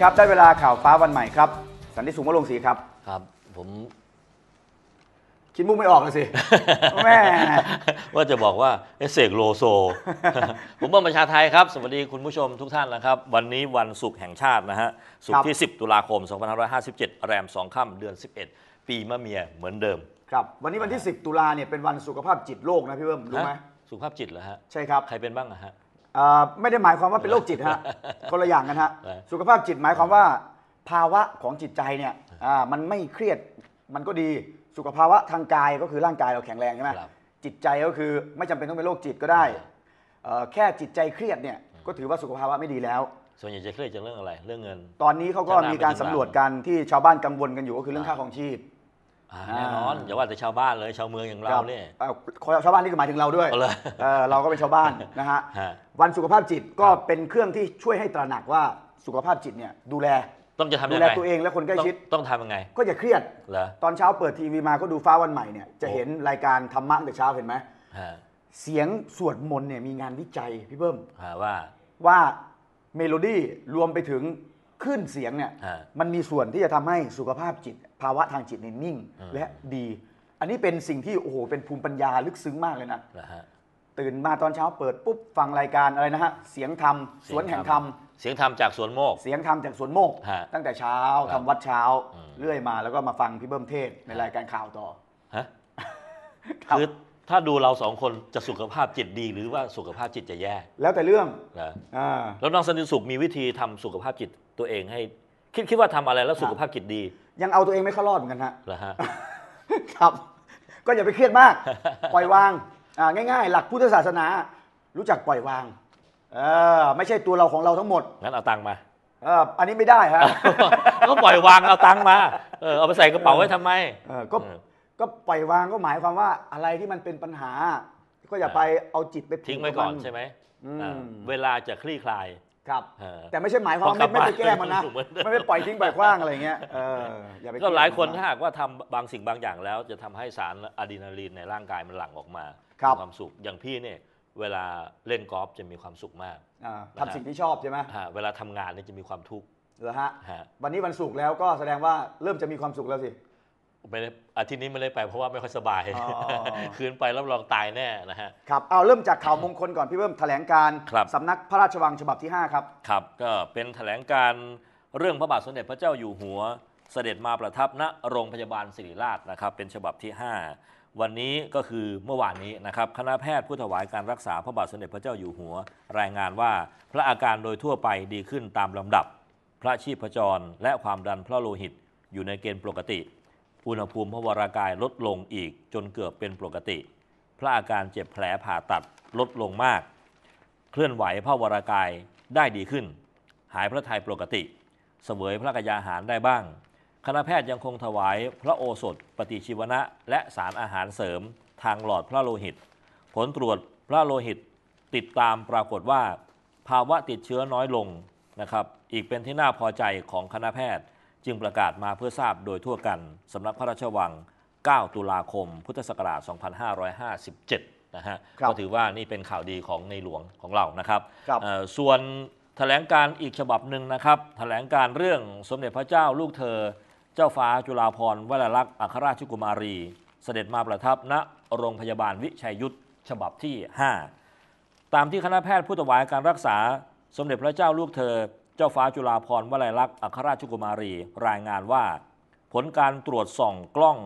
ครับ ได้เวลาข่าวฟ้าวันใหม่ครับ สันติสุขวรงศรีครับ ครับ ผมคิดมุกไม่ออกเลยสิ แม่ ว่าจะบอกว่าเอะเสกโลโซ ผมบัญชาไทยครับ สวัสดีคุณผู้ชมทุกท่านนะครับ วันนี้วันศุกร์แห่งชาตินะฮะศุกครัร์บที่ 10 ตุลาคม 2557 แรม 2 ค่ำเดือน 11 ปีมะเมียเหมือนเดิม ครับ วันนี้วันที่ 10 ตุลาเนี่ยเป็นวันสุขภาพจิตโลกนะพี่เบิ้มรู้ไหมฮะสุขภาพจิตเหรอฮะ ใช่ครับ ใครเป็นบ้างอะฮะ อ่าไม่ได้หมายความว่าเป็นโรคจิตฮะ คนละอย่างกันฮะเออสุขภาพจิตหมายความว่า ภาวะของจิตใจเนี่ยอ่ามันไม่เครียดมันก็ดีสุขภาวะทางกายก็คือร่างกายเราแข็งแรงใช่ไหมครับจิตใจก็คือไม่จำเป็นต้องเป็นโรคจิตก็ได้เอ่อแค่จิตใจเครียดเนี่ยก็ถือว่าสุขภาวะไม่ดีแล้ว ส่วนใหญ่จะเครียดจากเรื่องอะไร เรื่องเงิน ตอนนี้เขาก็จะน่ามีการไปถึงสำรวจบ้านกันที่ชาวบ้านกังวลกันอยู่ก็คือเรื่องค่าของชีพอ่า แน่นอนอย่าว่าแต่ชาวบ้านเลยชาวเมืองอย่างเราเนี่ยเอ่อชาวบ้านนี่ก็หมายถึงเราด้วยเอาเลยเออเราก็เป็นชาวบ้านนะฮะฮะวันสุขภาพจิตก็เป็นเครื่องที่ช่วยให้ตระหนักว่าสุขภาพจิตเนี่ยดูแลต้องจะทำดูยังแลไงตัวเองและคนใกล้ชิดต้องต้องทำยังไง ก็อย่าเครียดเหรอตอนเช้าเปิดทีวีมาก็ดูฟ้าวันใหม่เนี่ยจะเห็นรายการธรรมะตั้งแต่เช้าเห็นไหมฮะเสียงสวดมนต์เนี่ยมีงานวิจัยพี่เบิ้มฮะว่าว่าเมโลดี้รวมไปถึง คลื่นเสียงเนี่ยฮะมันมีส่วนที่จะทำให้สุขภาพจิต ภาวะทางจิตเนี่ยนิ่งอืม และดี อันนี้เป็นสิ่งที่โอ้โหเป็นภูมิปัญญาลึกซึ้งมากเลยนะเหรอฮะตื่นมาตอนเช้าเปิดปุ๊บฟังรายการอะไรนะฮะเสียงธรรมสวนแห่งธรรม เสียงธรรมจากสวนโมก เสียงธรรมจากสวนโมก ฮะตั้งแต่เช้าครัทำบวัดเช้า อืม เรื่อยมาแล้วก็มาฟังพี่เบิ้มเทศในฮะรายการข่าวต่อฮะครับคือถ้าดูเราสองคนจะสุขภาพจิตดี หรือว่าสุขภาพจิตจะแย่แล้วแต่เรื่องเหรออ่าแล้วน้องสันติสุขมีวิธีทำสุขภาพจิต ตัวเองให้ คิดคิดว่าทำอะไรแล้วสุขภาพจิตดี ยังเอาตัวเองไม่เข้ารอดเหมือนกันฮะเหรอฮะครับ ก็อย่าไปเครียดมาก ปล่อยวางอ่าง่าย ๆ หลักพุทธศาสนา รู้จักปล่อยวางเออไม่ใช่ตัวเราของเราทั้งหมดงั้นเอาตังค์มาเอออันนี้ไม่ได้ฮะก็ปล่อยวางเอาตังค์มาเออเอาไปใส่กระเป๋าไว้ทำไมเออก็เออก็ปล่อยวางก็หมายความว่าอะไรที่มันเป็นปัญหา ก็อย่าไปเอาจิตไปผูทิ้งไว้ก่อนบใช่ไหมอืมอ่าเวลาจะคลี่คลาย ครับเออแต่ไม่ใช่หมายความว่าพอกลัไม่บไม่ไปบ้านแก้มันนะเหมือนเดิมไม่ไปปล่อยทิ้งปล่อยขว้างอะไรเงี้ยเอออย่าไปก็หลายคนเครีถ้ายหากว่าทำบางสิ่งบางอย่างแล้ว จะทำให้สารอะดรีนาลีนในร่างกายมันหลั่งออกมาครับมีความสุขอย่างพี่เนี่ยเวลาเล่นกอล์ฟจะมีความสุขมากอ่าทำสิ่งที่ชอบใช่ไหมฮะเวลาทำงานเนี่ยจะมีความทุกข์เหรอฮะฮะวันนี้วันศุกร์แล้วก็แสดงว่าเริ่มจะมีความสุขแล้วสิ ไม่ได้อาทิตย์นี้ไม่ได้ไปเพราะว่าไม่ค่อยสบาย อ๋อ คืนไปรับรองตายแน่นะฮะ ครับเอาเริ่มจากข่าวมงคลก่อนพี่เพิ่มแถลงการครับ สำนักพระราชวังฉบับที่ 5 ครับ ครับก็เป็นแถลงการเรื่องพระบาทสมเด็จพระเจ้าอยู่หัว เสด็จมาประทับณโรงพยาบาลศิริราชนะครับ เป็นฉบับที่ 5 วันนี้ก็คือเมื่อวานนี้นะครับคณะแพทย์ผู้ถวายการรักษาพระบาทสมเด็จพระเจ้าอยู่หัว รายงานว่าพระอาการโดยทั่วไปดีขึ้นตามลำดับ พระชีพจรและความดันพระโลหิตอยู่ในเกณฑ์ปกติ อุณหภูมิพระวรากายลดลงอีกจนเกือบเป็นปกติ พระอาการเจ็บแผลผ่าตัดลดลงมาก เคลื่อนไหวพระวรากายได้ดีขึ้น หายพระทัยปกติเสวยพระกยาหารได้บ้าง คณะแพทย์ยังคงถวายพระโอสถ ปฏิชีวนะ และสารอาหารเสริมทางหลอดพระโลหิต ผลตรวจพระโลหิตติดตามปรากฏว่า ภาวะติดเชื้อน้อยลงนะครับ อีกเป็นที่น่าพอใจของคณะแพทย์ จึงประกาศมาเพื่อทราบโดยทั่วกันสำนักพระราชวัง 9 ตุลาคม พุทธศักราช 2557 นะฮะครับก็ถือว่านี่เป็นข่าวดีของในหลวงของเรานะครับครับเอ่อส่วนแถลงการอีกฉบับหนึ่งนะครับแถลงการเรื่องสมเด็จพระเจ้าลูกเธอ เจ้าฟ้าจุฬาภรณ์วลัยลักษณ์อัครราชกุมารี เสด็จมาประทับณโรงพยาบาลวิชัยยุทธฉบับที่ 5 ตามที่คณะแพทย์ผู้ถวายการรักษาสมเด็จพระเจ้าลูกเธอ เจ้าฟ้าจุฬาภรณ์วลัยลักษณ์อัครราชกุมารี รายงานว่า ผลการตรวจส่องกล้อง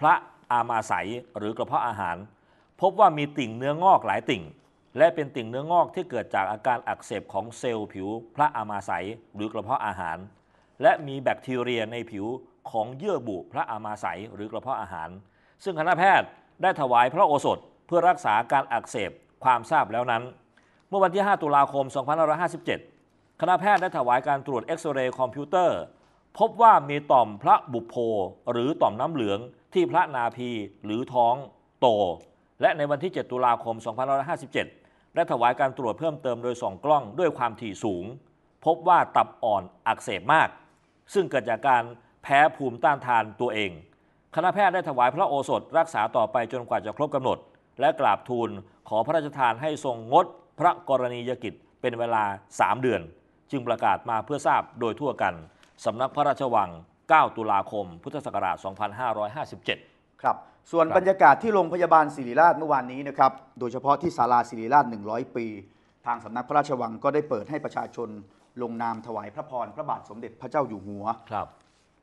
พระอามาไสยหรือกระเพาะอาหาร พบว่ามีติ่งเนื้องอกหลายติ่ง และเป็นติ่งเนื้องอกที่เกิดจากอาการอักเสบของเซลล์ผิวพระอามาไสยหรือกระเพาะอาหาร และมีแบคทีเรียในผิวของเยื่อบุพระอามาไสยหรือกระเพาะอาหาร ซึ่งคณะแพทย์ได้ถวายพระโอสถเพื่อรักษาการอักเสบความทราบแล้วนั้น เมื่อวันที่ 5 ตุลาคม 2557 คณะแพทย์ได้ถวายการตรวจเอ็กซเรย์คอมพิวเตอร์ พบว่ามีต่อมพระบุโพหรือต่อมน้ำเหลืองที่พระนาพีหรือท้องโต และในวันที่ 7 ตุลาคม 2557 ได้ถวายการตรวจเพิ่มเติมโดยส่องกล้องด้วยความถี่สูง พบว่าตับอ่อนอักเสบมาก ซึ่งเกิดจากการแพ้ภูมิต้านทานตัวเอง คณะแพทย์ได้ถวายพระโอสถรักษาต่อไปจนกว่าจะครบกำหนด และกราบทูลขอพระราชทานให้ทรงงดพระกรณียกิจเป็นเวลา 3 เดือน จึงประกาศมาเพื่อทราบโดยทั่วกันสำนักพระราชวัง 9 ตุลาคม พุทธศักราช 2557 ครับ ส่วนครับบรรยากาศที่โรงพยาบาลศิริราชเมื่อวานนี้นะครับ โดยเฉพาะที่ศาลาศิริราช 100 ปี ทางสำนักพระราชวังก็ได้เปิดให้ประชาชนลงนามถวายพระพรพระบาทสมเด็จพระเจ้าอยู่หัว ครับ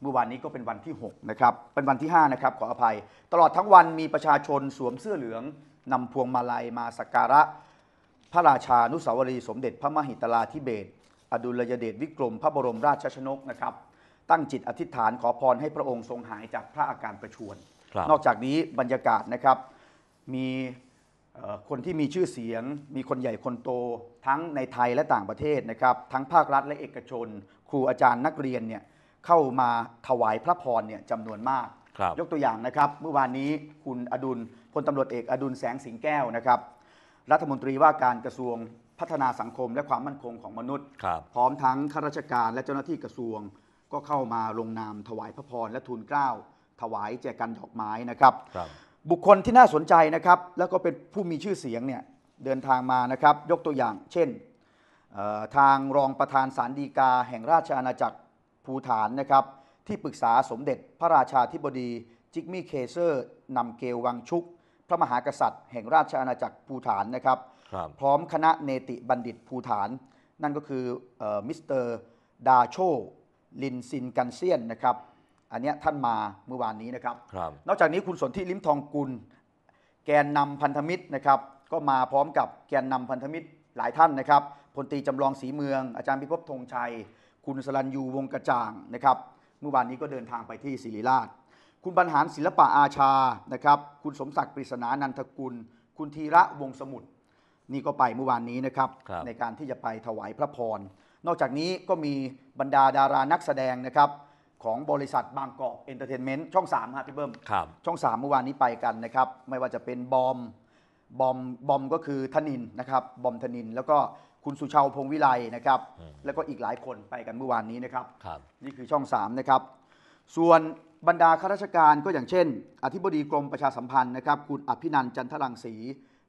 เมื่อวานนี้ก็เป็นวันที่ 6 นะครับ เป็นวันที่ 5 นะครับ ขออภัย ตลอดทั้งวันมีประชาชนสวมเสื้อเหลืองนำพวงมาลัยมาสักการะ พระราชานุสาวรีย์สมเด็จพระมหิตลาธิเบศร อดุลยเดชวิกรมพระบรมราชชนกนะครับ ตั้งจิตอธิษฐานขอพรให้พระองค์ทรงหายจากพระอาการประชวรครับนอกจากนี้บรรยากาศนะครับมีเอ่อคนที่มีชื่อเสียง มีคนใหญ่คนโต ทั้งในไทยและต่างประเทศนะครับทั้งภาครัฐและเอกชน ครูอาจารย์นักเรียนเนี่ยเข้ามาถวายพระพรเนี่ยจำนวนมากครับยกตัวอย่างนะครับ เมื่อวานนี้คุณอดุลพลตำรวจเอกอดุลแสงสิงแก้วนะครับ รัฐมนตรีว่าการกระทรวง พัฒนาสังคมและความมั่นคงของมนุษย์ครับพร้อมทั้งข้าราชการและเจ้าหน้าที่กระทรวง ก็เข้ามาลงนามถวายพระพรและทูลเกล้า ถวายแจกันดอกไม้นะครับครับบุคคลที่น่าสนใจนะครับ แล้วก็เป็นผู้มีชื่อเสียงเนี่ยเดินทางมานะครับ ยกตัวอย่าง เช่นเอ่อทางรองประธานสารดีกา แห่งราชอาณาจักรภูฐานนะครับ ที่ปรึกษาสมเด็จพระราชาธิบดีจิกมี่เคเซอร์นำเกลวังชุก พระมหากษัตริย์ แห่งราชอาณาจักรภูฐานนะครับครับพร้อมคณะเนติบัณฑิตภูฐาน นั่นก็คือเอ่อมิสเตอร์ดาโชลินซินกันเซียนนะครับ อันเนี้ยท่านมาเมื่อวานนี้นะครับครับนอกจากนี้คุณสนธิลิ้มทองกุล แกนนำพันธมิตรนะครับ ก็มาพร้อมกับแกนนำพันธมิตรหลายท่านนะครับพลตรีจำลองศรีเมือง อาจารย์พิภพธงชัย คุณสรัญยูวงกระจ่างนะครับ เมื่อวานนี้ก็เดินทางไปที่ศิริราช คุณบรรหารศิลปะอาชานะครับ คุณสมศักดิ์ปริศนานันทกุล คุณธีระวงศ์สมุทรนี่ก็ไปเมื่อวานนี้นะครับครับในการที่จะไปถวายพระพร นอกจากนี้ก็มีบรรดาดารานักแสดงนะครับของบริษัทบางกอกเอนเตอร์เทนเมนต์ช่อง3ครับพี่เบิ้มครับช่อง 3 เมื่อวานนี้ไปกันนะครับ ไม่ว่าจะเป็นบอมบอมบอมก็คือธนินนะครับบอมธนิน แล้วก็คุณสุชาวพงษ์วิไลนะครับอืมแล้วก็อีกหลายคนไปกันเมื่อวานนี้นะครับครับนี่คือช่อง3นะครับ ส่วนบรรดาข้าราชการก็อย่างเช่น อธิบดีกรมประชาสัมพันธ์นะครับคุณอภินันท์จันทรังสี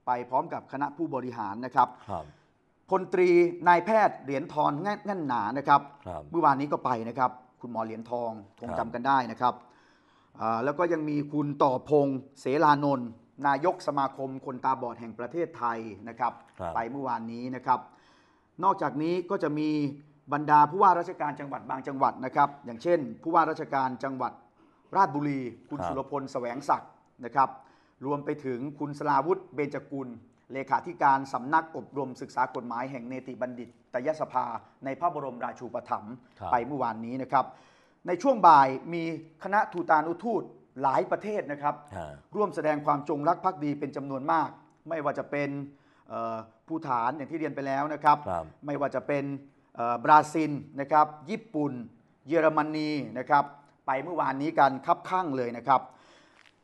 ไปพร้อมกับคณะผู้บริหารนะครับครับพลตรีนายแพทย์เหรียญทองแง่นหนานะครับครับเมื่อวานนี้ก็ไปนะครับ คุณหมอเหรียญทองคงครับจำกันได้นะครับอ่าแล้วก็ยังมีคุณต่อพงษ์เสลานนท์นายกสมาคมคนตาบอดแห่งประเทศไทยนะครับครับไปเมื่อวานนี้นะครับ นอกจากนี้ก็จะมี บรรดาผู้ว่าราชการจังหวัดบางจังหวัดนะครับ อย่างเช่น ผู้ว่าราชการจังหวัดราชบุรี คุณครับสุรพลแสวงศักดิ์นะครับรวมไปถึงคุณสลาวุฒิเบญจกุล เลขาธิการสำนักอบรมศึกษากฎหมายแห่งเนติบัณฑิตยสภา ในพระบรมราชูปถัมภ์ครับไปเมื่อวานนี้นะครับ ในช่วงบ่ายมีคณะทูตานุทูตหลายประเทศนะครับฮะร่วมแสดงความจงรักภักดีเป็นจำนวนมาก ไม่ว่าจะเป็นเอ่อภูฐานอย่างที่เรียนไปแล้วนะครับครับไม่ว่าจะเป็นเอ่อ บราซิลนะครับญี่ปุ่น เยอรมนีนะครับไปเมื่อวานนี้กันคับข้างเลยนะครับ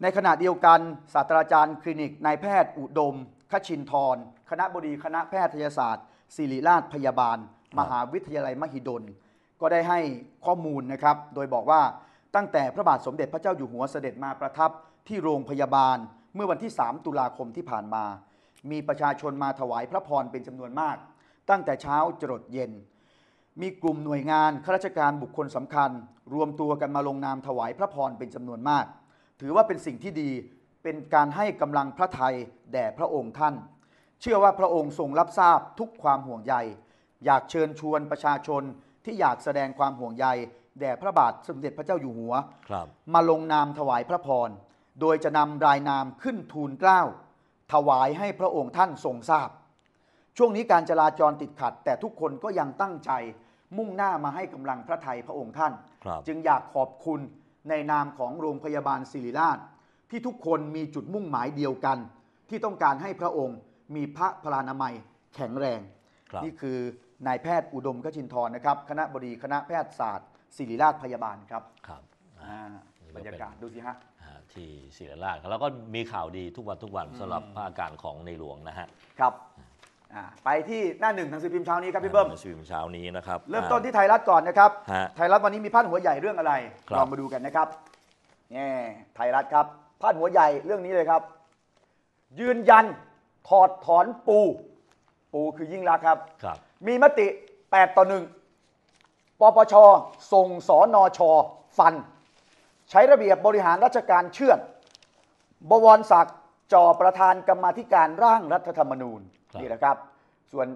ในขณะเดียวกันศาสตราจารย์คลินิกนายแพทย์อุดมคชินทรคณะบดีคณะแพทยศาสตร์ศิริราชพยาบาล มหาวิทยาลัยมหิดล ก็ได้ให้ข้อมูลนะครับ โดยบอกว่าตั้งแต่พระบาทสมเด็จพระเจ้าอยู่หัวเสด็จมาประทับที่โรงพยาบาล เมื่อวันที่ 3 ตุลาคมที่ผ่านมา มีประชาชนมาถวายพระพรเป็นจำนวนมาก ตั้งแต่เช้าจรดเย็น มีกลุ่มหน่วยงานข้าราชการบุคคลสำคัญ รวมตัวกันมาลงนามถวายพระพรเป็นจำนวนมาก ถือว่าเป็นสิ่งที่ดีเป็นการให้กำลังพระทัยแด่พระองค์ท่าน เชื่อว่าพระองค์ทรงรับทราบทุกความห่วงใย อยากเชิญชวนประชาชนที่อยากแสดงความห่วงใย แด่พระบาทสมเด็จพระเจ้าอยู่หัวครับมาลงนามถวายพระพร โดยจะนำรายนามขึ้นทูลเกล้าถวายให้พระองค์ท่านทรงทราบ ช่วงนี้การจราจรติดขัด แต่ทุกคนก็ยังตั้งใจ มุ่งหน้ามาให้กำลังพระไทยพระองค์ท่านครับจึงอยากขอบคุณในนามของโรงพยาบาลศิริราช ที่ทุกคนมีจุดมุ่งหมายเดียวกัน ที่ต้องการให้พระองค์มีพระพลานามัยแข็งแรงครับนี่คือนายแพทย์อุดมกชินทร์นะครับ คณะบดีคณะแพทยศาสตร์ศิริราชพยาบาลครับครับอ่านี่ก็บรเป็นรยากาศดูสิฮะอ่าที่ศิริราชครับแล้วก็มีข่าวดีทุกวันทุกวันสำหรับพระอาการของในหลวงนะฮะครับ อ่าไปที่หน้าหนึ่งหนังสือพิมพ์เช้านี้ครับพี่เบิ้มในสื่อเช้านี้นะครับ เริ่มต้นที่ไทยรัฐก่อนนะครับ ฮะไทยรัฐวันนี้มีพาดหัวใหญ่เรื่องอะไร ครับ ลองมาดูกันนะครับนี่ไทยรัฐครับ พาดหัวใหญ่เรื่องนี้เลยครับ ยืนยันถอดถอนปู ปูคือยิ่งรักษณ์ครับ ครับ มีมติ 8 ต่อปปช ส่งสอนอชอฟัน ใช้ระเบียบบริหารราชการเชื่อดบวรศักดิ์จอประธานกรรมาธิการร่างรัฐธรรมนูญครับ นี่แหละครับ ส่วน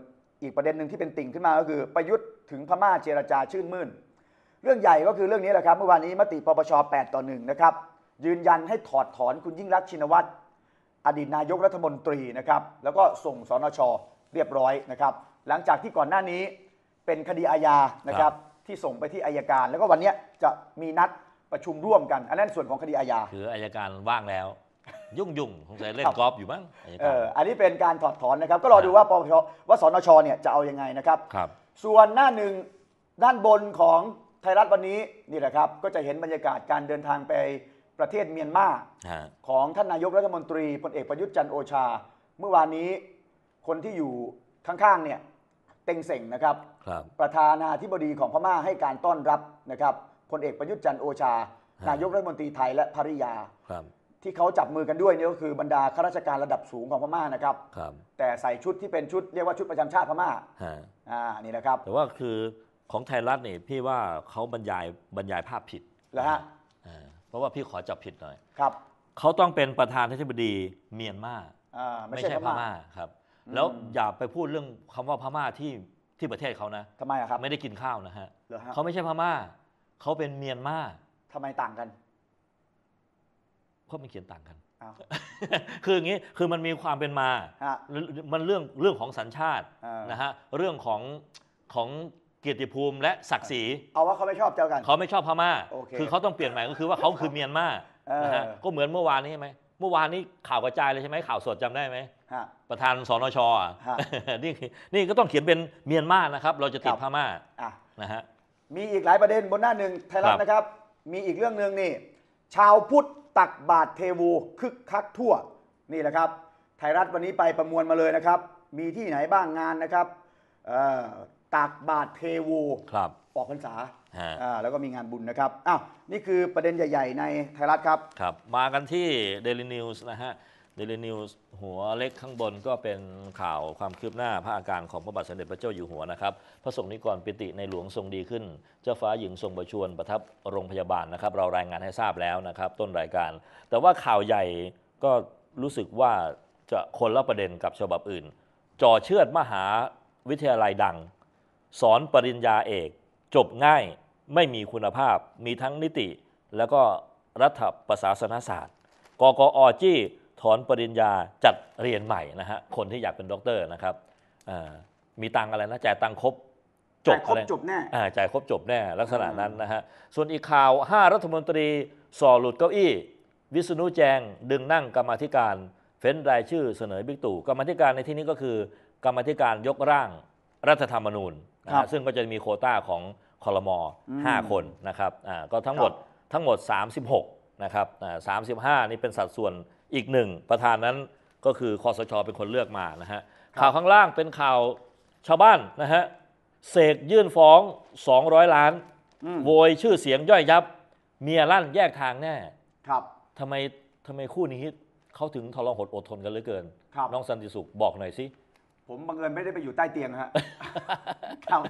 อีกประเด็นหนึ่งที่เป็นติ่งขึ้นมาก็คือ ประยุทธ์ถึงพม่าเจรจาชื่นมื่น เรื่องใหญ่ก็คือเรื่องนี้แหละครับเมื่อวานนี้มติปปช 8 ต่อ 1 นะครับ ยืนยันให้ถอดถอนคุณยิ่งรักษณ์ชินวัตรอดีตนายกรัฐมนตรีนะครับแล้วก็ส่งสนชเรียบร้อยนะครับ หลังจากที่ก่อนหน้านี้เป็นคดีอาญานะครับที่ส่งไปที่อายการ แล้วก็วันเนี้ยจะมีนัดประชุมร่วมกัน อันนั้นส่วนของคดีอาญาคืออายการว่างแล้ว ยุ่งยุ่งๆสงสัยเล่นครับกอล์ฟอยู่มั้งอายเอการออันนี้เป็นการถอดถอนนะครับ ก็รอดูว่าปปชว่าสนชเนี่ยจะเอายังไงนะครับครับส่วนหน้าหนึ่งด้านบนของไทยรัฐวันนี้นี่แหละครับก็จะเห็นบรรยากาศการเดินทางไปประเทศเมียนมาฮะของท่านนายกรัฐมนตรีพลเอกประยุทธ์จันทร์โอชา เมื่อวานนี้คนที่อยู่ข้างๆเนี่ยเต็งเส่งนะครับครับประธานาธิบดีของพม่าให้การต้อนรับนะครับพลเอกประยุทธ์จันทร์โอชาฮะนายกรัฐมนตรีไทยและภริยาครับ ที่เขาจับมือกันด้วยเนี่ยก็คือบรรดาข้าราชการระดับสูงของพม่านะครับ ครับ แต่ใส่ชุดที่เป็นชุดเรียกว่าชุดประจำชาติพม่าฮะ อ่านี่นะครับแต่ว่าคือของไทยรัฐนี่พี่ว่าเขาบรรยายบรรยายภาพผิดแล้วฮะอ่าเพราะว่าพี่ขอจับผิดหน่อย ครับเขาต้องเป็นประธานาธิบดีเมียนมาอ่าไม่ไม่ใช่ใช่พพม่าม่าครับอืมแล้วอย่าไปพูดเรื่องคำว่าพม่าที่ที่ประเทศเขานะ ทำไมอะครับไม่ได้กินข้าวนะฮะเหรอฮะเขาไม่ใช่พม่าเขาเป็นเมียนมา ทำไมต่างกัน เพราะมันเขียนต่างกันอ้าวคืออย่างนี้คือมันมีความเป็นมาฮะมันเรื่องเรื่องของสัญชาติอ่านนะฮะเรื่องของของเกียรติภูมิและศักดิ์ศรีเอาว่าเขาไม่ชอบเจอกันเขาไม่ชอบพม่าโอเคคือเขาต้องเปลี่ยนใหม่ก็คือว่าเขาคือเมียนมาเออนะฮะก็เหมือนเมื่อวานนี้ใช่ไหมเมื่อวานนี้ข่าวกระจายเลยใช่ไหมข่าวสดจำได้ไหมฮะประธานสนชอะฮะนี่นี่ก็ต้องเขียนเป็นเมียนมานะครับ เราจะติดครับพม่าอะนะฮะมีอีกหลายประเด็นบนหน้าหนึ่งไทยรัฐครับนะครับ มีอีกเรื่องหนึ่งนี่ ชาวพุทธ ตักบาตรเทวูคึกคักทั่วนี่แหละครับ ไทยรัฐวันนี้ไปประมวลมาเลยนะครับ มีที่ไหนบ้างงานนะครับเอ่อตักบาตรเทวูครับออกพรรษาฮะอ่าแล้วก็มีงานบุญนะครับอ้าวนี่คือประเด็นใหญ่ ๆ ในไทยรัฐครับครับ มากันที่ Daily News นะฮะ Daily News หัวเล็กข้างบนก็เป็นข่าวความคืบหน้าพระอาการของพระบาทสมเด็จพระเจ้าอยู่หัวนะครับ พระสงฆ์นิกรปิติในหลวงทรงดีขึ้น เจ้าฟ้าหญิงทรงประชวรประทับโรงพยาบาลนะครับ เรารายงานให้ทราบแล้วนะครับ ต้นรายการ แต่ว่าข่าวใหญ่ก็รู้สึกว่าจะคนละประเด็นกับฉบับอื่น จ่อเชือดมหาวิทยาลัยดัง สอนปริญญาเอก จบง่ายไม่มีคุณภาพ มีทั้งนิติ แล้วก็รัฐประศาสนศาสตร์ กกอจี้ ถอนปริญญาจัดเรียนใหม่นะฮะคนที่อยากเป็นด็อกเตอร์นะครับอ่ามีตังค์อะไรนะจ่ายตังค์ครบจบจ่ายครบอะไรจบแน่อ่าจ่ายครบจบแน่ลักษณะนั้นนะฮะส่วนอีกข่าว 5 รัฐมนตรีส่อหลุดเก้าอี้ วิษณุแจงดึงนั่งกรรมาธิการ เฟ้นรายชื่อเสนอบิ๊กตู่กรรมาธิการในที่นี้ก็คือ กรรมาธิการยกร่างรัฐธรรมนูญนะครัฮะบซึ่งก็จะมีโควต้าของคอรมออืม5คนนะครับอ่าก็ทั้งหมดครับทั้งหมด 36นะครับอ่า35 นี่เป็นสัดส่วน อีกหนึ่งประธานนั้นก็คือคอสชเป็นคนเลือกมานะฮะข่าวข้างล่างเป็นข่าวชาวบ้านนะฮะเสกยื่นฟ้อง 200 ล้านอืมโวยชื่อเสียงย่อยยับ เมียลั่นแยกทางแน่ครับทำไมทำไมคู่นี้เขาถึงทรหดอดทนกันเหลือเกินครับน้องสันติสุขบอกหน่อยสิ ผมบังเอิญไม่ได้ไปอยู่ใต้เตียงฮะ ครับ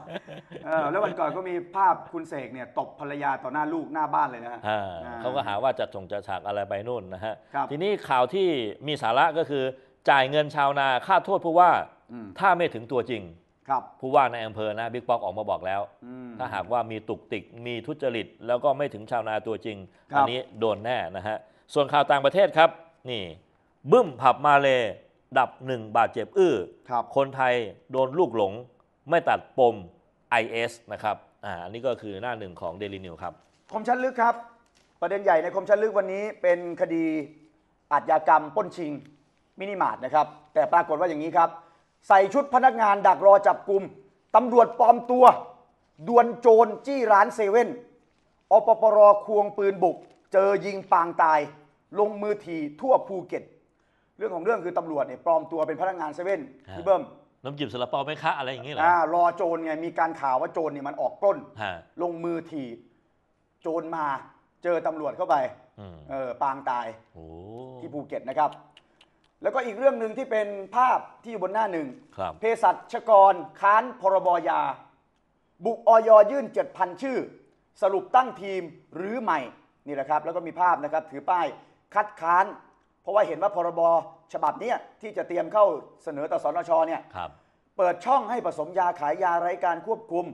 เออแล้ววันก่อนก็มีภาพคุณเสกเนี่ยตบภรรยาต่อหน้าลูกหน้าบ้านเลยนะฮะอ่าอ่าเขาก็หาว่าจัดส่งจัดฉากอะไรไปนู่นนะฮะ ครับทีนี้ข่าวที่มีสาระก็คือ จ่ายเงินชาวนาค่าโทษผู้ว่าอืมถ้าไม่ถึงตัวจริง ครับผู้ว่าในอำเภอนะบิ๊กป๊อกออกมาบอกแล้ว อืม ถ้าหากว่ามีตุกติกมีทุจริต แล้วก็ไม่ถึงชาวนาตัวจริง ครับ อันี้โดนแน่นะฮะ ส่วนข่าวต่างประเทศครับ นี่ บึ้มผับมาเล ดับหนึ่งบาดเจ็บอื้อ ครับ คนไทยโดนลูกหลง ไม่ตัดปม IS นะครับอ่าอันนี้ก็คือหน้าหนึ่งของ Daily News ครับ คมชั้นลึกครับ ประเด็นใหญ่ในคมชั้นลึกวันนี้เป็นคดีอาชญากรรมปล้นชิงมินิมาร์ทนะครับ แต่ปรากฏว่าอย่างนี้ครับ ใส่ชุดพนักงานดักรอจับกลุ่มตำรวจปลอมตัว ดวลโจรจี้ร้านเซเว่นอปปรควงปืนบุก เจอยิงปางตาย ลงมือทีทั่วภูเก็ต เรื่องของเรื่องคือตำรวจเนี่ยปลอมตัวเป็นพนักงานเซเว่นพี่เบิ้ม น้ำจิ้มสลับเปาไหมคะอะไรอย่างนี้เหรออ่ารอโจรไงมีการข่าวว่าโจรเนี่ยมันออกปล้น ฮะลงมือถีบโจรมาเจอตำรวจเข้าไปอืมเออปางตายโอ้ที่ภูเก็ตนะครับ แล้วก็อีกเรื่องหนึ่งที่เป็นภาพที่อยู่บนหน้าหนึ่ง ครับ เภสัชกร ค้านพรบยา บุกออยยื่น 7,000 ชื่อ สรุปตั้งทีมหรือใหม่ นี่แหละครับ แล้วก็มีภาพนะครับ ถือป้ายคัดค้าน เพราะว่าเห็นว่าพรบฉบับเนี้ยที่จะเตรียมเข้าเสนอต่อสนชเนี่ยครับ เปิดช่องให้ผสมยาขายยาไร้การควบคุม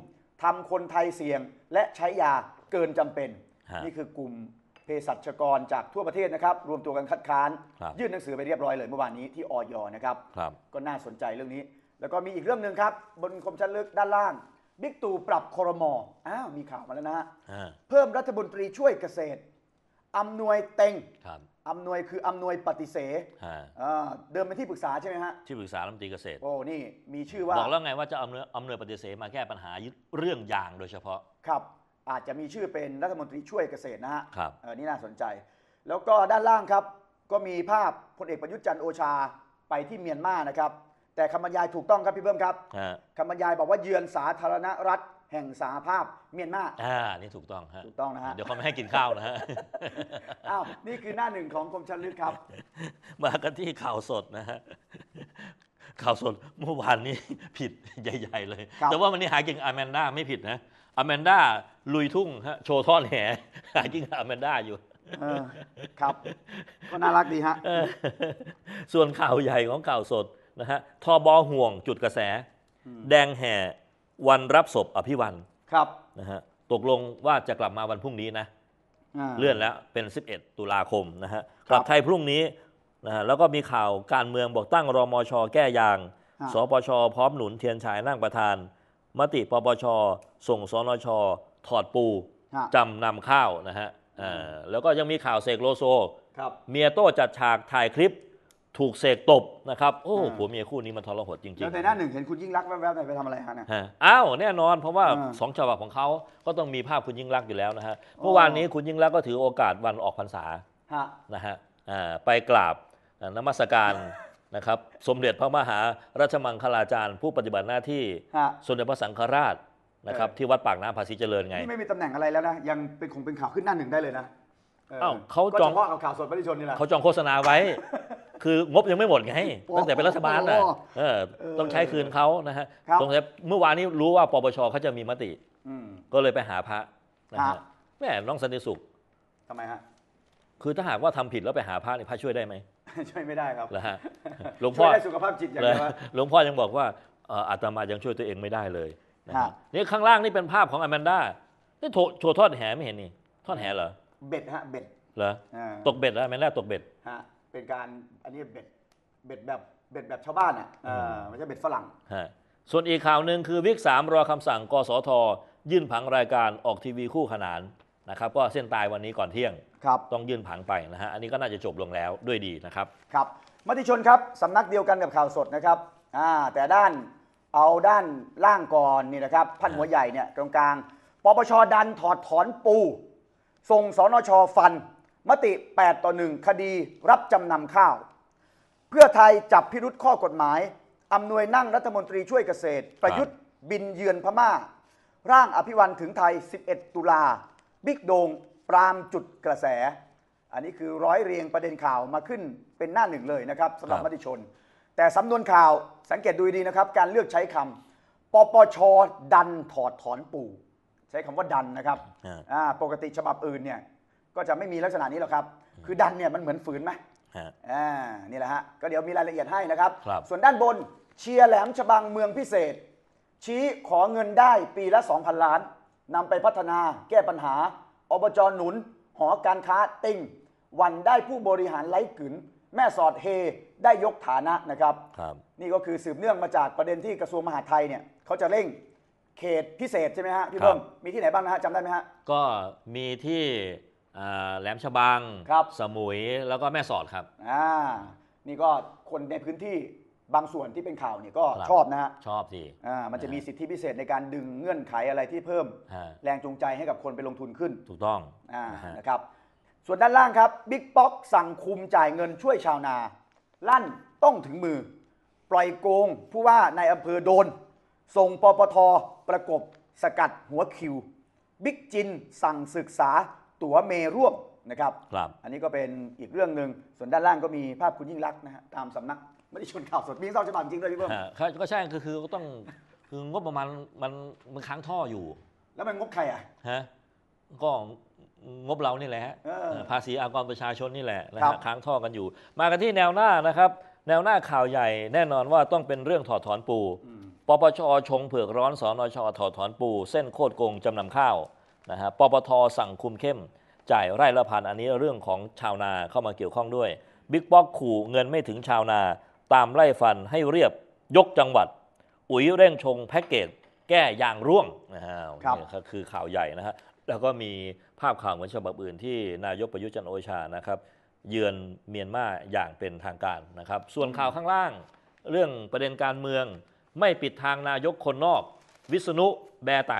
ทำคนไทยเสี่ยง และใช้ยาเกินจำเป็น ฮะนี่คือกลุ่มเภสัชกรจากทั่วประเทศนะครับ รวมตัวกันคัดค้าน ครับ ยื่นหนังสือไปเรียบร้อยเลยเมื่อวานนี้ที่ออยนะครับ ครับ ก็น่าสนใจเรื่องนี้ แล้วก็มีอีกเรื่องหนึ่งครับ บนคมชันลึกด้านล่างบิ๊กตู่ปรับครมอ้าวมีข่าวมาแล้วนะฮะอ่า เพิ่มรัฐมนตรีช่วยเกษตรอำนวยเต็ง ครับ อำนวยคืออำนวยปฏิเสธฮะอ่าเดิมเป็นที่ปรึกษาใช่ไหมฮะ ที่ปรึกษารัฐมนตรีเกษตร โอ้ นี่มีชื่อว่า บอกแล้วไงว่าจะอำนวยอำนวยปฏิเสธมาแก้ปัญหาเรื่องยางโดยเฉพาะ ครับ อาจจะมีชื่อเป็นรัฐมนตรีช่วยเกษตรนะฮะครับเออนี่น่าสนใจ แล้วก็ด้านล่างครับ ก็มีภาพพลเอกประยุทธ์จันทร์โอชาไปที่เมียนมานะครับ แต่คำบรรยายถูกต้องครับพี่เพิ่มครับฮะคำบรรยายบอกว่าเยือนสาธารณรัฐ แห่งสหภาพเมียนมาอ่านี่ถูกต้องฮะถูกต้องนะฮะเดี๋ยวเขาไม่ให้กินข้าวนะฮะอ้าวนี่คือหน้าหนึ่งของกรมชลลึกครับ มากันที่ข่าวสดนะฮะข่าวสดเมื่อวานนี้ผิดใหญ่ ๆ เลยครับแต่ว่าวันนี้หากิงอแมนด้าไม่ผิดนะอแมนด้าลุยทุ่งฮะโชว์ท่อนแหหากิงอแมนด้าอยู่เออครับก็น่ารักดีฮะเออส่วนข่าวใหญ่ของข่าวสดนะฮะทอบอห่วงจุดกระแส แดงแห่ วันรับศพอภิวันครับนะฮะตกลงว่าจะกลับมาวันพรุ่งนี้นะาเลื่อนแล้วเป็น 11 ตุลาคมนะฮะครับกลับไทยพรุ่งนี้นะฮะแล้วก็มีข่าวการเมืองบอกตั้งรมชแก้ยางฮะสปช พร้อมหนุนเทียนชายนั่งประธาน มติปปช ส่งสนช ถอดปูฮะจำนำข้าวนะฮะเอ่อแล้วก็ยังมีข่าวเสกโลโซครับเมียโต้จัดฉากถ่ายคลิป ถูกเสกตบนะครับโอ้อ่า ผัวเมียคู่นี้มันทรหดจริงแล้วในหน้าหนึ่งเห็นคุณยิ่งรักษณ์แวบๆหน่อยไปทำอะไรฮะเนี่ยๆฮะอ้าวแน่นอนเพราะว่าอ่าสองฉบับของเขาก็ต้องมีภาพคุณยิ่งรักษณ์อยู่แล้วนะฮะเมื่อวานนี้คุณยิ่งรักษณ์ก็ถือโอกาสวันออกพรรษาฮะ นะฮะอ่าไปกราบอ่านมัสการนะครับ สมเด็จพระมหาราชมังคลาจารย์ผู้ปฏิบัติหน้าที่ฮะ สมเด็จพระสังฆราชนะครับเออ ที่วัดปากน้ำภาษีเจริญไง นี่ไม่มีตำแหน่งอะไรแล้วนะ ยังเป็นคงเป็นข่าวขึ้นหน้าหนึ่งได้เลยนะอ้าวเขาก็จอง เฉพาะกับข่าวสดประชาชนนี่แหละเขาจองโฆษณาไว้ คืองบยังไม่หมดไงตั้งแต่เป็นรัฐบาลน่ะโอ้เออต้องใช้คืนเขานะฮะครับสงสัยเมื่อวานนี้รู้ว่าปปชเขาจะมีมติอืมก็เลยไปหาพระนะครัฮะบแม่น้องสันติสุขทำไมฮะคือถ้าหากว่าทำผิดแล้วไปหาพระนี่พระช่วยได้ไหมช่วยไม่ได้ครับเหรอฮะหลวงช่พ่วอยได้สุขภาพจิตอย่างเหรเดีอยวฮะหลวงพ่อยังบอกว่าเอ่ออาตมายังช่วยตัวเองไม่ได้เลยนะครัฮะบนี่ข้างล่างนี่เป็นภาพของอแมนด้านี่โถโชว์ทอดแหไม่เห็นนี่ทอดแหเหรอเบ็ดฮะเบ็ดเหรออ่าตกเบ็ดแล้วอแมนด้าตกเบ็ดฮะ เป็นการอันนี้เบ็ดเบ็ดแบบเบ็ดแบบชาวบ้านอะเออไม่ใช่เบ็ดฝรั่ง ฮะส่วนอีกข่าวหนึ่งคือวิกสามรอคำสั่ง กสท ยื่นผังรายการออกทีวีคู่ขนานนะครับ ก็เส้นตายวันนี้ก่อนเที่ยง ครับ ต้องยื่นผังไปนะฮะ อันนี้ก็น่าจะจบลงแล้วด้วยดีนะครับ ครับมติชนครับสำนักเดียวกันกับข่าวสดนะครับอ่าแต่ด้านเอาด้านล่างก่อนนี่นะครับพันหัวใหญ่เนี่ยตรงกลางปปชดันถอดถอนปู ส่งสนชฟัน มติ 8 ต่อ 1 คดีรับจำนำข้าว เพื่อไทยจับพิรุษข้อกฎหมายอำนวยนั่งรัฐมนตรีช่วยเกษตร ประยุทธ์บินเยือนพม่า ร่างอภิวันถึงไทย 11 ตุลา บิ๊กโดงปรามจุดกระแส อันนี้คือร้อยเรียงประเด็นข่าวมาขึ้นเป็นหน้าหนึ่งเลยนะครับสำหรับครับมติชน แต่สำนวนข่าวสังเกตดูดีนะครับ การเลือกใช้คำปปชดันถอดถอนปู่ ใช้คำว่าดันนะครับอ่าอ่าปกติฉบับอื่นเนี่ย ก็จะไม่มีลักษณะนี้หรอกครับ คือดันเนี่ยมันเหมือนฝืนไหมฮะ อ่านี่แหละฮะก็เดี๋ยวมีรายละเอียดให้นะครับ ครับ ส่วนด้านบนเชียร์แหลมฉบังเมืองพิเศษ ชี้ขอเงินได้ปีละ 2,000 ล้านนำไปพัฒนาแก้ปัญหา อบจหนุน หอการค้าติงวันได้ผู้บริหารไร้กึนแม่สอดเฮได้ยกฐานะนะครับ ครับ นี่ก็คือสืบเนื่องมาจากประเด็นที่กระทรวงมหาดไทยเนี่ยเขาจะเร่งเขตพิเศษใช่ไหมฮะพี่ครับ เบิ้มมีที่ไหนบ้างนะฮะจำได้ไหมฮะ ก็มีที่อ่า แหลมฉบังครับ สมุยแล้วก็แม่สอดครับ อ่านี่ก็คนในพื้นที่บางส่วนที่เป็นข่าวเนี่ยก็ครับ ชอบนะฮะชอบสิอ่ามันจะมีสิทธิพิเศษในการดึงเงื่อนไขอะไรที่เพิ่ม ฮะแรงจูงใจให้กับคนไปลงทุนขึ้นถูกต้องอ่านะฮะนะครับ ส่วนด้านล่างครับบิ๊กป๊อกสั่งคุมจ่ายเงินช่วยชาวนา ลั่นต้องถึงมือ ปล่อยโกงผู้ว่าในอำเภอโดน ส่งปปทประกบสกัดหัวคิว บิ๊กจินสั่งศึกษา ตั๋วเมร่วมนะครับครับ อันนี้ก็เป็นอีกเรื่องหนึ่งส่วนด้านล่างก็มีภาพคุณยิ่งรักษณ์นะฮะตามสำนักไม่ได้ชนข่าวสดมีสองฉบับจริงด้วยพี่เบิ้มฮะก็ก็ใช่ก็คือก็ต้องคืองบประมาณมันมันค้างท่ออยู่แล้วมันงบใครอะ ฮะก็งบเรานี่แหละฮะเออเออภาษีอากรประชาชนนี่แหละนะครัฮะบ ค้างท่อกันอยู่ มากันที่แนวหน้านะครับ แนวหน้าข่าวใหญ่แน่นอนว่าต้องเป็นเรื่องถอดถอนปู อืม ปปชชงเผือกร้อนสนชถอดถอนปู เส้นโคตรโกงจำนำข้าว นะฮะปปทสั่งคุมเข้ม จ่ายไร่ละพันอันนี้เรื่องของชาวนาเข้ามาเกี่ยวข้องด้วยบิ๊กป๊อกขู่เงินไม่ถึงชาวนา ตามไล่ฟันให้เรียบยกจังหวัด อุ๋ยเร่งชงแพ็กเกจแก้ยางร่วงนะฮะครับนี่ก็คือข่าวใหญ่นะฮะแล้วก็มีภาพข่าวเหมือนฉบับอื่นที่นายกประยุทธ์จันทร์โอชานะครับ เยือนเมียนมาอย่างเป็นทางการนะครับ ส่วนข่าวข้างล่าง เรื่องประเด็นการเมือง ไม่ปิดทางนายกคนนอก วิษณุแบร์ไต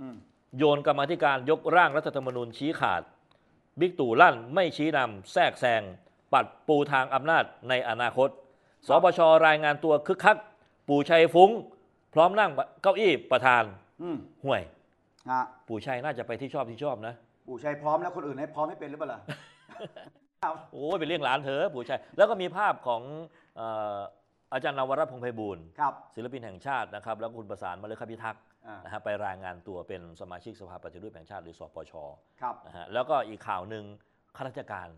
อืม โยนกรรมาธิการยกร่างรัฐธรรมนูญชี้ขาด บิ๊กตู่ลั่นไม่ชี้นำแทรกแซง ปัดปูทางอำนาจในอนาคตสปชรายงานตัวคึกคัก ปู่ชัยฟุ้ง พร้อมนั่งเก้าอี้ประธานอืมห่วยฮะปู่ชัยน่าจะไปที่ชอบที่ชอบนะ ปู่ชัยพร้อมแล้วคนอื่นให้พร้อมให้เป็นหรือเปล่าล่ะครับโอ้ยเป็นเรื่องหลานเธอปู่ชัย แล้วก็มีภาพของเอ่ออาจารย์นวรัตน์พงษ์ไพบูลย์ครับ ศิลปินแห่งชาตินะครับ แล้วก็คุณประสานมาเลยคพิทักษ์อ่านะฮะไปรายงานตัวเป็นสมาชิกสภาปฏิรูปแห่งชาติหรือสปชครับนะฮะแล้วก็อีกข่าวหนึ่งข้าราชการ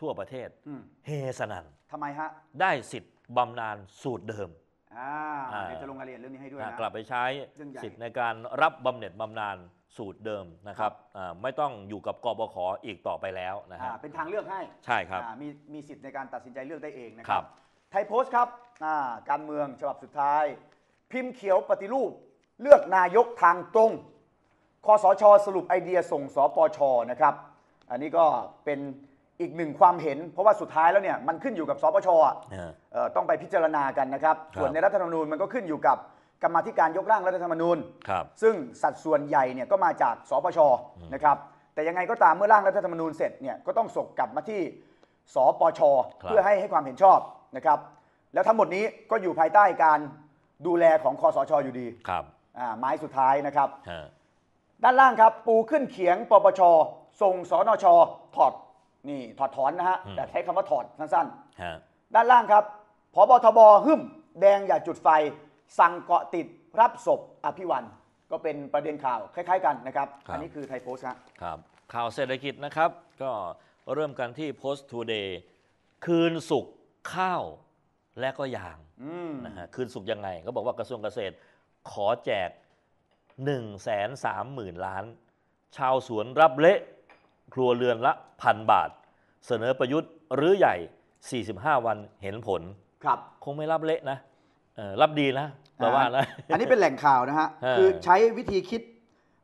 ทั่วประเทศอืมเฮสนันทำไมฮะได้สิทธิ์บำนาญสูตรเดิม อ่าอ่า เดี๋ยวจะลงรายละเอียดเรื่องนี้ให้ด้วยนะ นะกลับไปใช้เรื่องใหญ่ สิทธิ์ในการรับบำเหน็จบำนาญสูตรเดิมนะครับอ่าไม่ต้องอยู่กับกบขอีกต่อไปแล้วนะอ่าฮะเป็นทางเลือกให้ใช่ครับ อ่ามีมีสิทธิ์ในการตัดสินใจเลือกได้เองนะคครัรับบไทยโพสต์ครับอ่าการเมืองฉบับสุดท้าย พิมพ์เขียวปฏิรูป เลือกนายกทางตรงคอสชสรุปไอเดียส่งสปชนะครับ อันนี้ก็เป็นอีกหนึ่งความเห็น เพราะว่าสุดท้ายแล้วเนี่ยมันขึ้นอยู่กับสปชอะเออเอ่อต้องไปพิจารณากันนะครับครับส่วนในรัฐธรรมนูญมันก็ขึ้นอยู่กับกรรมาธิการยกร่างรัฐธรรมนูญครับซึ่งสัดส่วนใหญ่เนี่ยก็มาจากสปชนะครับแต่ยังไงก็ตามเมื่อร่างรัฐธรรมนูญเสร็จเนี่ยก็ต้องส่งกลับมาที่สปชครับเพื่อให้ให้ความเห็นชอบ นะครับ แล้วทั้งหมดนี้ก็อยู่ภายใต้การดูแลของคอสชอยู่ดีครับอ่าไม้สุดท้ายนะครับ ฮะด้านล่างครับ ปูขึ้นเขียงปปชส่งสนชถอดนี่ถอดถอนนะฮะแต่ใช้คำว่าถอดสั้นๆฮะด้านล่างครับพบทบหึ่ม แดงอย่าจุดไฟ สั่งเกาะติดรับศพอภิวัน ก็เป็นประเด็นข่าวคล้ายๆกันนะครับครับอันนี้คือไทยโพสต์ฮะ ครับ ข่าวเศรษฐกิจนะครับ ก็เริ่มกันที่ Post Today คืนสุก ข้าวและก็ยางอืมนะฮะคืนสุกยังไงเขาบอกว่ากระทรวงเกษตร ขอแจก1นึ่งแสนสามหมื่นล้าน ชาวสวนรับเละ ครัวเรือนละพันบาท เสนอประยุทธ์หรือใหญ่ 45 วันเห็นผล ครับ คงไม่รับเละนะเออรับดีนะแปลว่านะอันนี้เป็นแหล่งข่าวนะฮะเออคือใช้วิธีคิด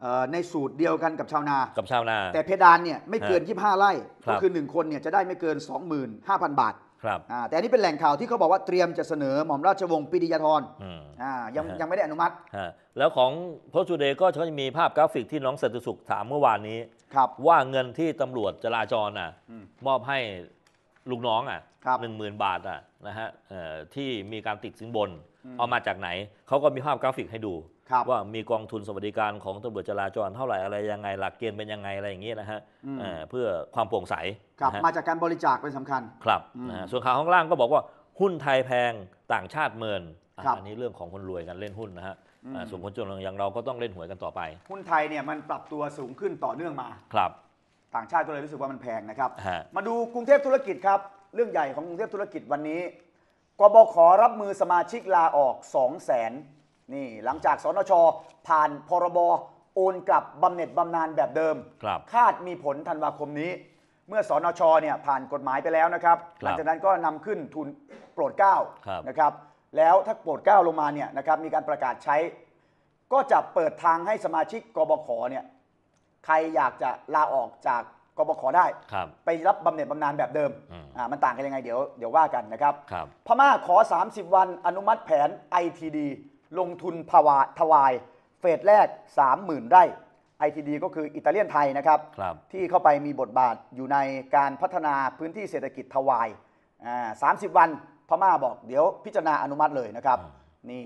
เอ่อในสูตรเดียวกันกับชาวนา กับชาวนา แต่เพดานเนี่ยไม่เกิน 25 ไร่ครัก็บคือ 1 คนเนี่ยจะได้ไม่เกิน 25,000 บาท ครับอ่าแต่อันนี้เป็นแหล่งข่าวที่เขาบอกว่าเตรียมจะเสนอหม่อมราชวงศ์ปิยธรอืมอ่ายังนะฮะยังไม่ได้อนุมัติฮะแล้วของโพสต์ Today ก็เขาจะมีภาพกราฟิกที่น้องเศรษฐสุขถามเมื่อวานนี้ครับว่าเงินที่ตำรวจจราจรอะอืมมอบให้ลูกน้องอะครับหนึ่งหมื่นบาทอะนะฮะเอ่อที่มีการติดสินบนอืมเอามาจากไหน เขาก็มีภาพกราฟิกให้ดูครับ ว่ามีกองทุนสวัสดิการของตำรวจจราจรเท่าไหร่อะไรยังไง หลักเกณฑ์เป็นยังไงอะไรอย่างเงี้ยนะฮะอืมเอ่อเพื่อความโปร่งใสครับนะฮะมาจากการบริจาคเป็นสำคัญครับอืมนะฮะส่วนข่าวข้างล่างก็บอกว่าหุ้นไทยแพงต่างชาติเมินอะครับอันนี้เรื่องของคนรวยกันเล่นหุ้นนะฮะอืมอ่าส่วนคนจนอย่างเราก็ต้องเล่นหวยกันต่อไป หุ้นไทยเนี่ยมันปรับตัวสูงขึ้นต่อเนื่องมาครับ ต่างชาติก็เลยรู้สึกว่ามันแพงนะครับฮะมาดูกรุงเทพธุรกิจครับ เรื่องใหญ่ของกรุงเทพธุรกิจวันนี้กบขรับมือสมาชิกลาออก 2 0 0 0 0 นนี่หลังจากสนช ผ่านพรบโอนกลับบำเหน็จบำนาญแบบเดิมครับคาดมีผลธันวาคมนี้ เมื่อสนชเนี่ยผ่านกฎหมายไปแล้วนะครับครับหลังจากนั้นก็นำขึ้นทุนโปรดเกล้าครับนะครับแล้วถ้าโปรดเกล้าลงมาเนี่ยนะครับมีการประกาศใช้ ก็จะเปิดทางให้สมาชิกกบขเนี่ยใครอยากจะลาออกจากกบขได้ ครับ ไปรับบำเหน็จบำนาญแบบเดิมอืม อ่ามันต่างกันยังไงเดี๋ยวเดี๋ยวว่ากันนะครับ ครับ พม่าขอ 30 วันอนุมัติแผน ITD ลงทุนภาวาทวาย เฟสแรก 30,000 ไร่ ITD ก็คืออิตาเลียนไทยนะครับครับที่เข้าไปมีบทบาทอยู่ในการพัฒนาพื้นที่เศรษฐกิจทวายอ่า30วันพม่าบอกเดี๋ยวพิจารณาอนุมัติเลยนะครับอืมนี่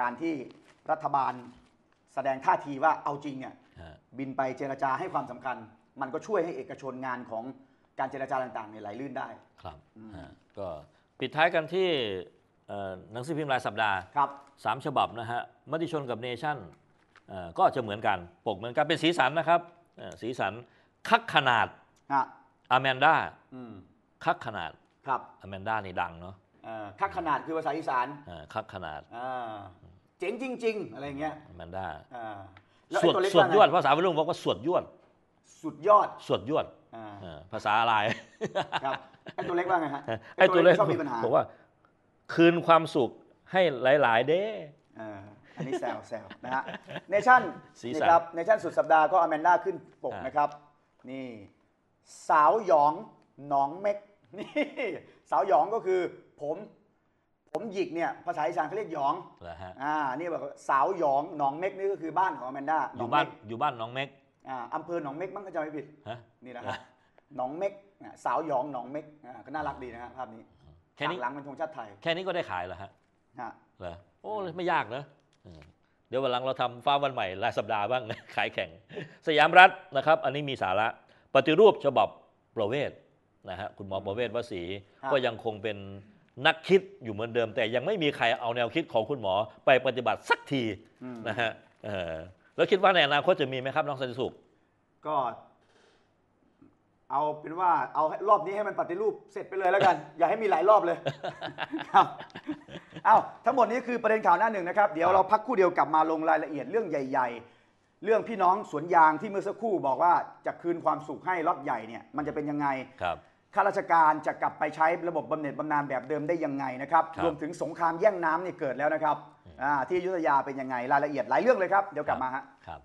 การที่รัฐบาลแสดงท่าทีว่าเอาจริงเนี่ยฮะบินไปเจรจาให้ความสำคัญ มันก็ช่วยให้เอกชนงานของการเจรจาต่างๆเนี่ยไหลลื่นได้ครับอืมฮะก็ปิดท้ายกันที่เอ่อ หนังสือพิมพ์รายสัปดาห์ครับสามฉบับนะฮะมติชนกับเนชั่นเอ่อก็จะเหมือนกัน ปกเหมือนกันเป็นสีสันนะครับเอ่อสีสันคักขนาดฮะอแมนด้าอืมคักขนาดครับอแมนด้านี่ดังเนาะเอ่อคักขนาดคือภาษาอีสานเอ่อคักขนาดอ่าเจ๋งจริง ๆ อะไรอย่างเงี้ยอแมนด้าอ่าแล้วสไอ้วดตัวเล็กสวดว่าไงยวดภาษาวัยรุ่นบอกว่าสวดยวดสุดยอดสวดยวดอ่าเออภาษาอะไรครับไอ้ตัวเล็กว่าไงฮะไอ้ตัวเล็กชอบมีปัญหาบอกว่า คืนความสุขให้หลาย ๆ เด้เอออันนี้แซวแซวนะฮะเนชั่นสีสันนี่ครับเนชั่นสุดสัปดาห์ก็อแมนด้าขึ้นปกอ่านนะครับ นี่สาวหยองหนองเม็กนี่สาวหยองก็คือผม ผมหยิกเนี่ยภาษาอีสานเขาเรียกหยองเหรอฮะอ่านี่แบบสาวหยองหนองเม็กนี่ก็คือบ้านของอแมนด้าอยู่บ้านอยู่บ้านน้องเม็กอ่าอำเภอหนองเม็กมั้งก็จะไม่ผิด ฮะ นี่นะฮะหนองเม็กอ่าสาวหยองหนองเม็กอ่าก็น่ารักดีนะฮะภาพนี้ แค่นี้ฉากหลังเป็นธงชาติไทย แค่นี้ก็ได้ขายแล้วฮะฮะเหรอโอ้ไม่ยากนะอืมเดี๋ยววันหลังเราทำฟ้าวันใหม่รายสัปดาห์บ้างขายแข่ง สยามรัฐนะครับ อันนี้มีสาระปฏิรูปฉบับประเวศนะฮะคุณหมอประเวศวสีครับก็ยังคงเป็นนักคิดอยู่เหมือนเดิม แต่ยังไม่มีใครเอาแนวคิดของคุณหมอไปปฏิบัติสักทีอืมนะฮะเออแล้วคิดว่าในอนาคตจะมีไหมครับน้องสันติสุขก็ เอาเป็นว่าเอาให้รอบนี้ให้มันปฏิรูปเสร็จไปเลยแล้วกัน อย่าให้มีหลายรอบเลยครับเอาทั้งหมดนี้คือประเด็นข่าวหน้าหนึ่งนะครับ เดี๋ยวครับเราพักครู่เดียวกลับมาลงรายละเอียดเรื่องใหญ่ ๆ เรื่องพี่น้องสวนยางที่เมื่อสักครู่บอกว่าจะคืนความสุขให้ล็อตใหญ่เนี่ยมันจะเป็นยังไงครับข้าราชการจะกลับไปใช้ระบบบำเหน็จบำนาญแบบเดิมได้ยังไงนะครับครับรวมถึงสงครามแย่งน้ำเนี่ยเกิดแล้วนะครับอ่าที่อยุธยาเป็นยังไงรายละเอียดหลายเรื่องเลยครับเดี๋ยวกลับมาฮะครับ